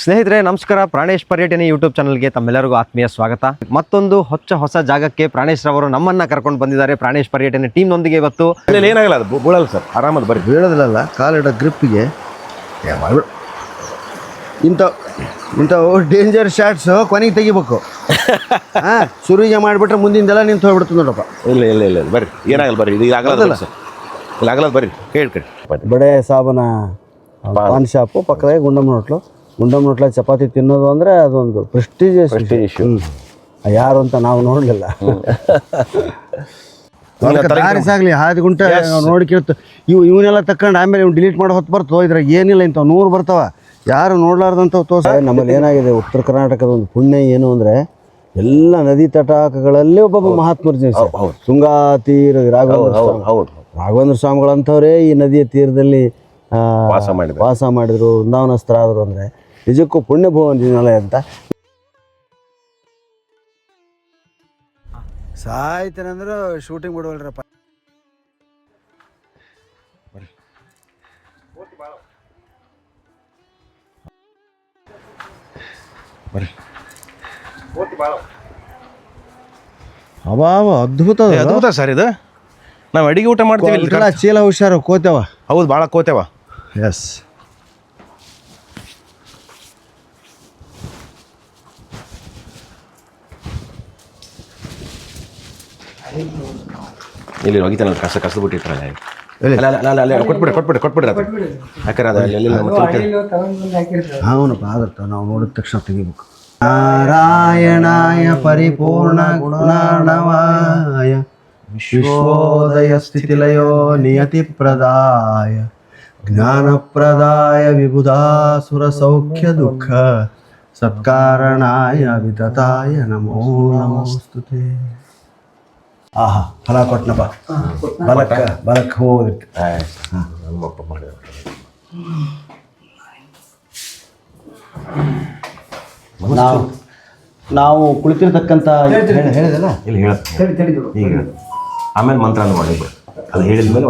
ಸ್ನೇಹಿತರೆ ನಮಸ್ಕಾರ. ಪ್ರಾಣೇಶ್ ಪರ್ಯಟನೆ ಯೂಟ್ಯೂಬ್ ಚಾನಲ್ಗೆ ತಮ್ಮೆಲ್ಲರಿಗೂ ಆತ್ಮೀಯ ಸ್ವಾಗತ. ಮತ್ತೊಂದು ಹೊಚ್ಚ ಹೊಸ ಜಾಗಕ್ಕೆ ಪ್ರಾಣೇಶ್ ರವರು ನಮ್ಮನ್ನ ಕರ್ಕೊಂಡು ಬಂದಿದ್ದಾರೆ. ಪ್ರಾಣೇಶ್ ಪರ್ಯಟನೆ ಟೀಮ್ನೊಂದಿಗೆ ಇವತ್ತು ಇಲ್ಲಿ ಏನಾಗಲ್ಲ ಅದು? ಬೀಳಲ್ಲ ಸರ್. ಆರಾಮದು ಬರೀ ಬೀಳೋದಿಲ್ಲಲ್ಲ ಕಾಲಿಡ ಗ್ರಿಪ್ಪಿಗೆ. ಇಂಥ ಇಂಥವು ಡೇಂಜರ್ ಶಾಟ್ಸ್ ಕೊನೆಗೆ ತೆಗಿಬೇಕು. ಹಾಂ ಶುರುವಿಗೆ ಮಾಡಿಬಿಟ್ರೆ ಮುಂದಿಂದೆಲ್ಲ ನಿಂತು ಹೋಗ್ಬಿಡ್ತು ನೋಡಪ್ಪ. ಇಲ್ಲ ಇಲ್ಲ ಇಲ್ಲ ಇಲ್ಲ, ಬರ್ರಿ. ಏನಾಗಲ್ಲ ಬರ್ರಿ. ಇದು ಆಗಲ್ಲ ಸರ್. ಇಲ್ಲ ಆಗಲ್ಲ ಬರ್ರಿ. ಕೇಳ್ಕೊಳ್ಳಿ ಬಡೇ ಬಡೆ ಸಾಬನ ಪಾನ್ ಶಾಪು ಪಕ್ಕದಾಗ ಗುಂಡಮ್ಮನ ಹೋಟ್ಲು ಗುಂಡಮ್ಮ ಹೋಟ್ಲ ಚಪಾತಿ ತಿನ್ನೋದು ಅಂದರೆ ಅದೊಂದು ಪ್ರೆಸ್ಟೀಜಿಯಸ್ ಯಾರು ಅಂತ ನಾವು ನೋಡಲಿಲ್ಲ. ಆಗಲಿ ಹಾದಿ ಗುಂಟ ನೋಡಿ ಕೇಳ್ತು. ಇವು ಇವನ್ನೆಲ್ಲ ತಕೊಂಡು ಆಮೇಲೆ ಇವ್ನು ಡಿಲೀಟ್ ಮಾಡೋ ಹೊತ್ತು ಬರ್ತೋ ಇದ್ರಾಗ ಏನಿಲ್ಲ ಇಂಥ ನೂರು ಬರ್ತಾವ. ಯಾರು ನೋಡ್ಲಾರ್ದಂಥವು ತೋರ್ಸ? ನಮ್ಮಲ್ಲಿ ಏನಾಗಿದೆ? ಉತ್ತರ ಕರ್ನಾಟಕದ ಒಂದು ಪುಣ್ಯ ಏನು ಅಂದರೆ ಎಲ್ಲ ನದಿ ತಟಾಕಗಳಲ್ಲಿ ಒಬ್ಬೊಬ್ಬ ಮಹಾತ್ಮರು ಜನಿಸ್ತಾರೆ. ಹೌದು. ತುಂಗಾ ತೀರ ರಾಘವೇಂದ್ರ ಹೌದು ರಾಘವೇಂದ್ರ ಸ್ವಾಮಿಗಳಂಥವ್ರೇ ಈ ನದಿಯ ತೀರದಲ್ಲಿ ವಾಸ ಮಾಡಿದ್ರು. ವಾಸ ಮಾಡಿದ್ರು. ವೃಂದಾವನಸ್ಥರಾದರು ಅಂದರೆ ನಿಜಕ್ಕೂ ಪುಣ್ಯ ಭುವನಿನಲಯ ಅಂತ. ಸಾಯ್ತೇನೆಂದ್ರೆ ಶೂಟಿಂಗ್ ಬಿಡವಲ್ರಪ್ಪ. ಅಬಾವ ಅದ್ಭುತ ಏ, ಅದ್ಭುತ ಸರ್ ಇದು. ನಾವು ಅಡಿಗೆ ಊಟ ಮಾಡ್ತೀವಿ ಇಲ್ಲಿ ಚೀಲ ಹುಷಾರು ಕೋತೇವ ಹೌದು ಭಾಳ ಕೋತೇವ ಎಸ್ ಇಲ್ಲಿ ಹೋಗಿತ್ತಲ್ಲ ಕಸ ಕಸ ಬಿಟ್ಟಿರ್ತಾರಲ್ಲ ಅಲ್ಲ ಅಲ್ಲ ಅಲ್ಲ ಅಲ್ಲ ಕೊಟ್ಬಿಡ್ರಿ ಕೊಟ್ಬಿಡ್ರಿ ಕೊಟ್ಬಿಡ್ರಿ ಅದು ಯಾಕಂದ್ರೆ ಅದು ಅಲ್ಲಿ ಎಲ್ಲಿ ಮತ್ತೆ ಅವನಪ್ಪ ಆದತ್ತ ನಾವು ನೋಡಿದ ತಕ್ಷಣ ತೆಗಿಬೇಕು. ನಾರಾಯಣಾಯ ಪರಿಪೂರ್ಣ ಗುಣಾಣವಾಯ ವಿಶ್ವೋದಯ ಸ್ಥಿತಿಲಯೋ ನಿಯತಿ ಪ್ರದಾಯ. ಜ್ಞಾನಪ್ರದಾಯ ವಿಬುಧಾಸುರ ಸೌಖ್ಯ ದುಃಖ. ಸತ್ಕಾರಣಾಯ ವಿದತಾಯ ನಮೋ ನಮೋಸ್ತುತೆ. ಆಹಾ ಫಲ ಕೊಟ್ನಪ್ಪ. ಬಲಕ್ಕ ಬಲಕ್ಕೆ ಹೋಗಿತ್ತು ಆಯ್ತು. ನಮ್ಮಪ್ಪ ಮಾಡಿ ನಾವು ನಾವು ಕುಳಿತಿರ್ತಕ್ಕಂಥ ಹೇಳಿದಲ್ಲ ಇಲ್ಲಿ ಹೇಳ. ಆಮೇಲೆ ಮಂತ್ರ ಮಾಡಿ ಮಾಡಿದ್ರು ಅದು ಹೇಳಿದ ಮೇಲೆ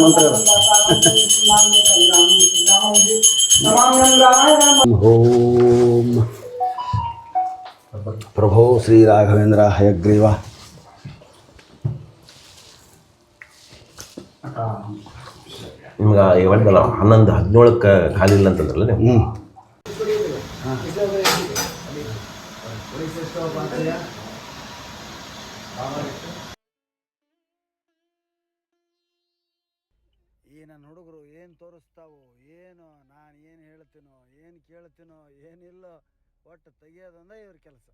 ಮಂತ್ರ ಓಂ ಪ್ರಭೋ ಶ್ರೀ ರಾಘವೇಂದ್ರ ಹಯಗ್ರೀವ ನಿಮ್ಗೆ ಇವತ್ತಲ್ಲ ಹನ್ನೊಂದು ಹದಿನೇಳಕ್ಕೆ ಖಾಲಿ ಇಲ್ಲ ಅಂತಂದ್ರಲ್ಲ ನೀವು? ಈ ನನ್ನ ಹುಡುಗರು ಏನು ತೋರಿಸ್ತಾವೋ, ಏನು ನಾನು ಏನು ಹೇಳ್ತೀನೋ, ಏನು ಕೇಳ್ತೀನೋ, ಏನಿಲ್ಲ, ಒಟ್ಟು ತೆಗಿಯೋದಂದ ಇವ್ರ ಕೆಲಸ.